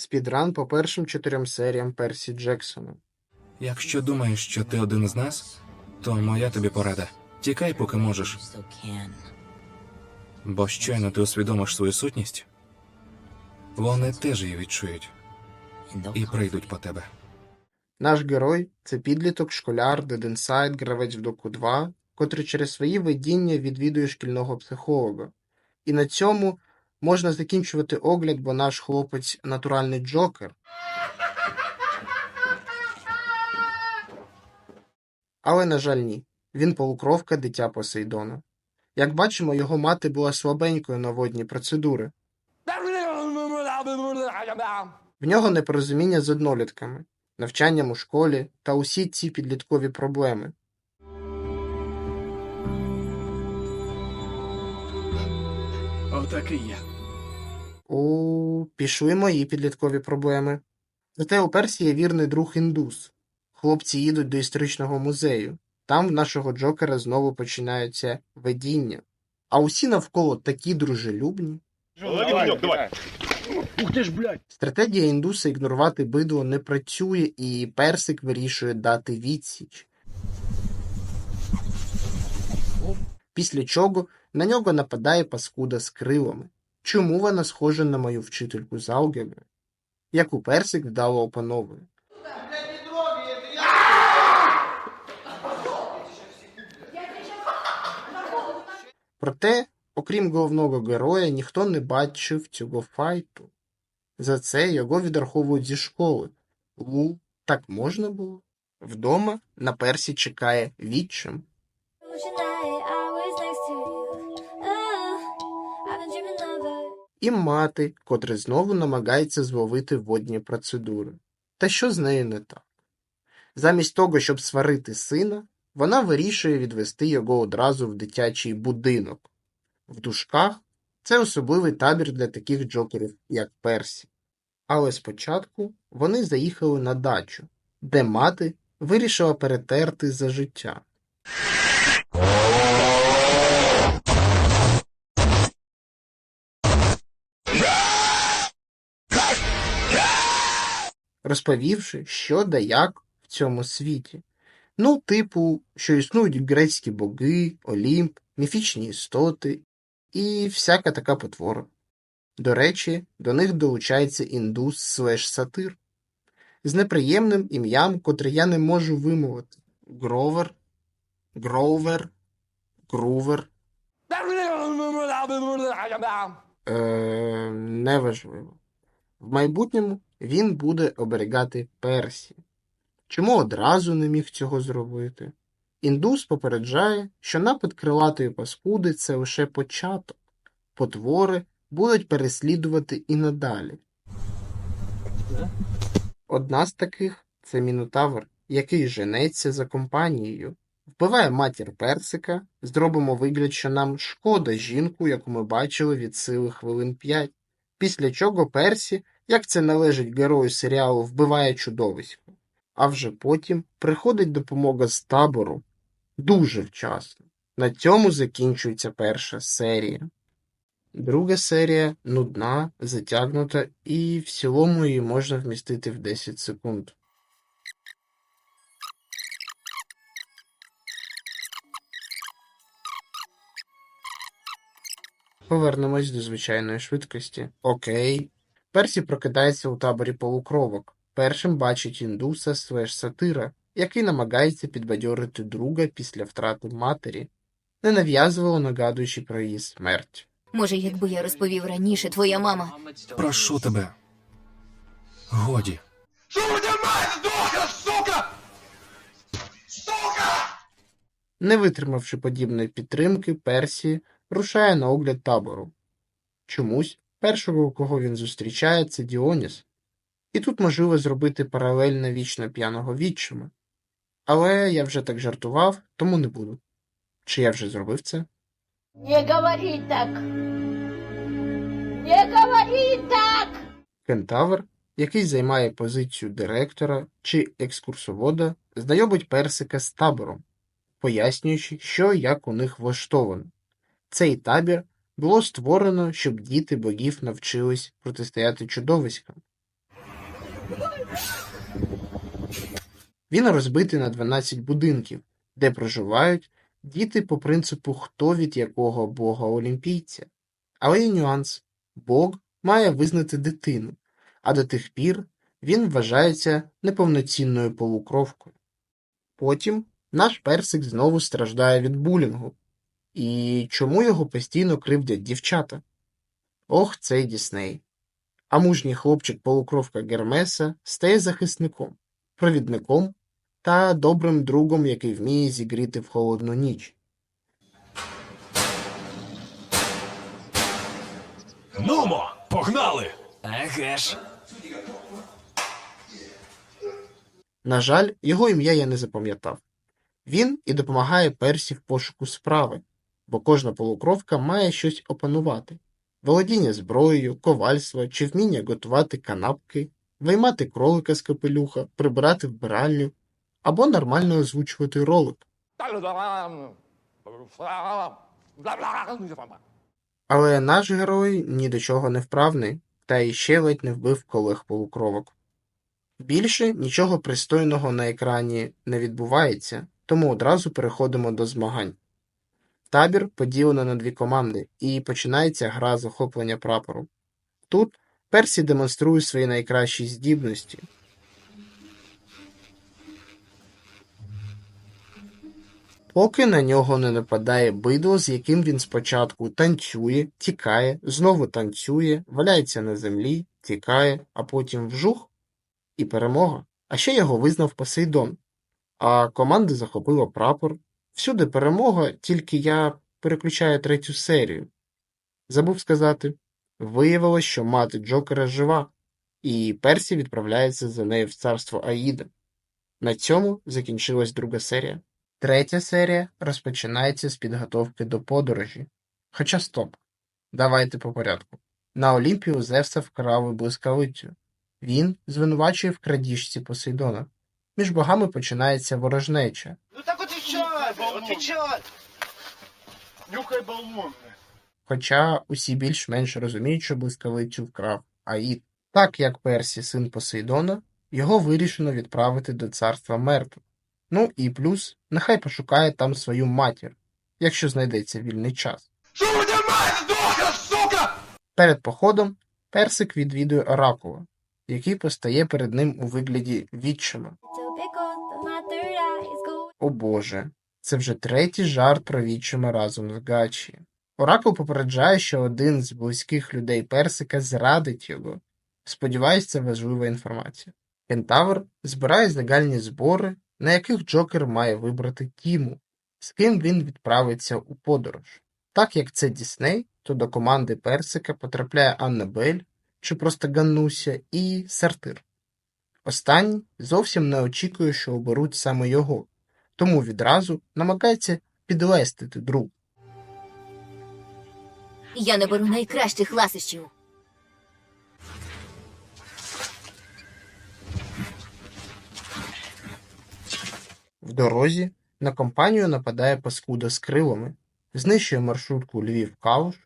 Спідран по першим чотирьом серіям Персі Джексона. Якщо думаєш, що ти один із нас, то моя тобі порада. Тікай, поки можеш, бо щойно ти усвідомиш свою сутність, вони теж її відчують і прийдуть по тебе. Наш герой це підліток, школяр, Деденсайд, гравець в доку 2, котрий через свої видіння відвідує шкільного психолога. І на цьому можна закінчувати огляд, бо наш хлопець натуральний джокер. Але, на жаль, ні. Він полукровка дитя Посейдона. Як бачимо, його мати була слабенькою на водні процедури. В нього непорозуміння з однолітками, навчанням у школі та усі ці підліткові проблеми. Отак і є. О, пішли мої підліткові проблеми. Зате у Персі є вірний друг індус. Хлопці їдуть до історичного музею. Там в нашого Джокера знову починаються видіння. А усі навколо такі дружелюбні. Конек, давай. Стратегія індуса ігнорувати бидло не працює, і персик вирішує дати відсіч. Після чого на нього нападає паскуда з крилами. Чому вона схожа на мою вчительку з алгебри? Яку персик вдало опановує. Проте, окрім головного героя, ніхто не бачив цього файту. За це його відраховують зі школи. Лу, так можна було? Вдома на персі чекає відчим. І мати, котра знову намагається зловити водні процедури. Та що з нею не так? Замість того, щоб сварити сина, вона вирішує відвести його одразу в дитячий будинок. В дужках це особливий табір для таких джокерів, як Персі. Але спочатку вони заїхали на дачу, де мати вирішила перетерти за життя. Розповівши, що да як в цьому світі. Ну, типу, що існують грецькі боги, Олімп, міфічні істоти і всяка така потвора. До речі, до них долучається індус слеш сатир з неприємним ім'ям, котре я не можу вимовити. Гровер, Гроувер, Грувер. Е, неважливо. В майбутньому він буде оберігати Персі. Чому одразу не міг цього зробити? Індус попереджає, що напад крилатої паскуди це лише початок. Потвори будуть переслідувати і надалі. Одна з таких це Мінотавр, який женеться за компанією. Вбиває матір персика, зробимо вигляд, що нам шкода жінку, яку ми бачили від сили хвилин п'ять. Після чого Персі, як це належить герою серіалу, вбиває чудовисько. А вже потім приходить допомога з табору дуже вчасно. На цьому закінчується перша серія. Друга серія нудна, затягнута, і в цілому її можна вмістити в 10 секунд. Повернемось до звичайної швидкості. Окей. Персі прокидається у таборі полукровок. Першим бачить індуса слеш сатира, який намагається підбадьорити друга після втрати матері, ненав'язливо нагадуючи про її смерть. Може, якби я розповів раніше, твоя мама. Прошу тебе. Годі. Не витримавши подібної підтримки, Персі рушає на огляд табору. Чомусь першого, кого він зустрічає, це Діоніс. І тут можливо зробити паралель на вічно п'яного відчима. Але я вже так жартував, тому не буду. Чи я вже зробив це? Не говори так. Не говори так. Кентавр, який займає позицію директора чи екскурсовода, знайомить персика з табором, пояснюючи, що як у них влаштовано. Цей табір було створено, щоб діти богів навчились протистояти чудовиськам. Він розбитий на 12 будинків, де проживають діти по принципу хто від якого бога олімпійця. Але є нюанс Бог має визнати дитину, а до тих пір він вважається неповноцінною полукровкою. Потім наш персик знову страждає від булінгу. І чому його постійно кривдять дівчата? Ох, цей Дісней. А мужній хлопчик полукровка Гермеса стає захисником, провідником та добрим другом, який вміє зігріти в холодну ніч. Нумо, погнали! Еге ж. На жаль, його ім'я я не запам'ятав. Він і допомагає Персі в пошуку справи, бо кожна полукровка має щось опанувати: володіння зброєю, ковальство чи вміння готувати канапки, виймати кролика з капелюха, прибирати вбиральню або нормально озвучувати ролик. Але наш герой ні до чого не вправний, та іще ледь не вбив колег полукровок. Більше нічого пристойного на екрані не відбувається, тому одразу переходимо до змагань. Табір поділено на дві команди, і починається гра захоплення прапору. Тут Персі демонструє свої найкращі здібності. Поки на нього не нападає бидло, з яким він спочатку танцює, тікає, знову танцює, валяється на землі, тікає, а потім вжух і перемога. А ще його визнав Посейдон. А команда захопила прапор. Всюди перемога, тільки я переключаю третю серію. Забув сказати. Виявилось, що мати Джокера жива, і Персі відправляється за нею в царство Аїда. На цьому закінчилась друга серія. Третя серія розпочинається з підготовки до подорожі. Хоча стоп. Давайте по порядку. На Олімпію Зевса вкрали блискавицю. Він звинувачує в крадіжці Посейдона. Між богами починається ворожнеча. Ну так отвечай. Нюхай баллон. Хоча усі більш-менш розуміють, що блискавицю вкрав Аїд. Так як Персі син Посейдона, його вирішено відправити до царства мертвих. Ну і плюс, нехай пошукає там свою матір, якщо знайдеться вільний час. Що тебе мать сука? Перед походом Персик відвідує Оракула, який постає перед ним у вигляді відчима. О боже, це вже третій жарт про відчима разом з Гачі. Оракул попереджає, що один з близьких людей Персика зрадить його. Сподіваюсь, це важлива інформація. Кентавр збирає легальні збори, на яких Джокер має вибрати Тіму, з ким він відправиться у подорож. Так як це Дісней, то до команди Персика потрапляє Аннабель, чи просто Ганнуся, і Сартир. Останній зовсім не очікує, що оберуть саме його, тому відразу намагається підлестити друг. Я не беру найкращих ласощів. В дорозі на компанію нападає паскуда з крилами, знищує маршрутку Львів Калуш,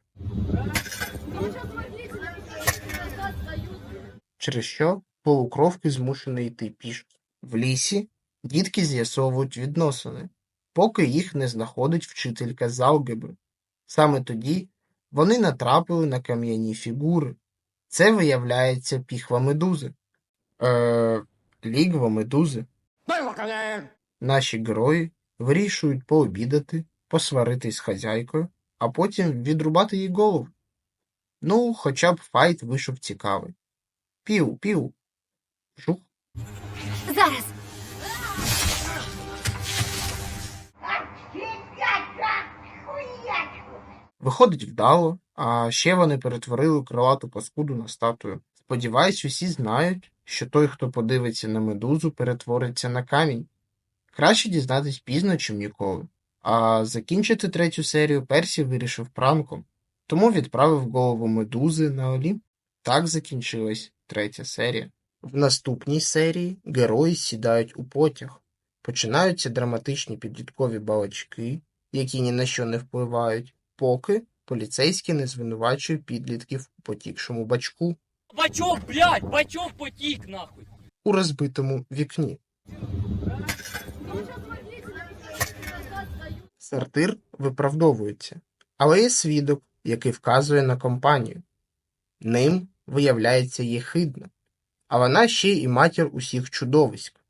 через що полукровки змушені йти пішки. В лісі дітки з'ясовують відносини, поки їх не знаходить вчителька з алгебри. Саме тоді вони натрапили на кам'яні фігури. Це виявляється піхва медузи. Е, лігва медузи. Наші герої вирішують пообідати, посваритись з хазяйкою, а потім відрубати їй голову. Ну, хоча б файт вийшов цікавий. Пів, пів. Жух. Зараз. Виходить вдало, а ще вони перетворили крилату паскуду на статую. Сподіваюсь, усі знають, що той, хто подивиться на медузу, перетвориться на камінь. Краще дізнатись пізно, чим ніколи. А закінчити третю серію Персі вирішив пранком, тому відправив голову медузи на Олімп. Так закінчилась третя серія. В наступній серії герої сідають у потяг. Починаються драматичні підліткові балачки, які ні на що не впливають, поки поліцейський не звинувачує підлітків у потікшому бачку. Бачок, блядь, бачок потік, нахуй. у розбитому вікні. Сартир виправдовується, але є свідок, який вказує на компанію. Ним виявляється єхидна, а вона ще й матір усіх чудовиськ.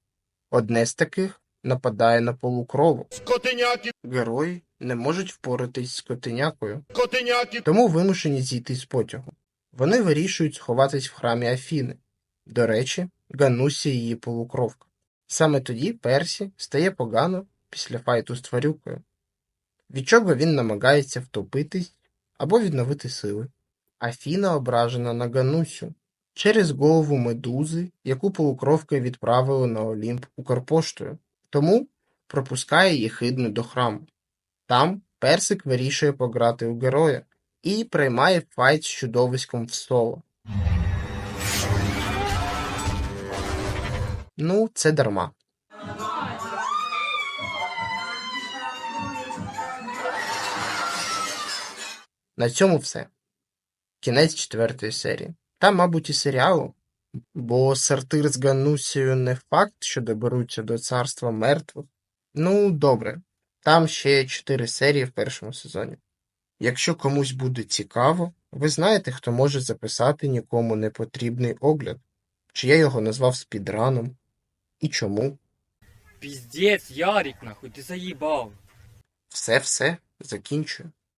Одне з таких нападає на полукрову. Скотиняки, Герої не можуть впоратись з котенякою, котиняки. тому вимушені зійти з потягу. Вони вирішують сховатись в храмі Афіни. До речі, Ганусі її полукровка. Саме тоді Персі стає погано після файту з тварюкою, від чого він намагається втопитись або відновити сили. Афіна ображена на Ганусю через голову медузи, яку полукровки відправили на Олімп Укрпоштою, тому пропускає єхидну до храму. Там Персик вирішує пограти у героя і приймає файт з чудовиськом в соло. Ну, це дарма. На цьому все. Кінець четвертої серії. Та, мабуть, і серіалу. Бо сартир з Ганусією не факт, що доберуться до царства мертвих. Ну, добре. Там ще чотири серії в першому сезоні. Якщо комусь буде цікаво, ви знаєте, хто може записати нікому не потрібний огляд, чи я його назвав спідраном, і чому. Піздець, Ярік, нахуй, ти заїбав. Все-все, закінчую.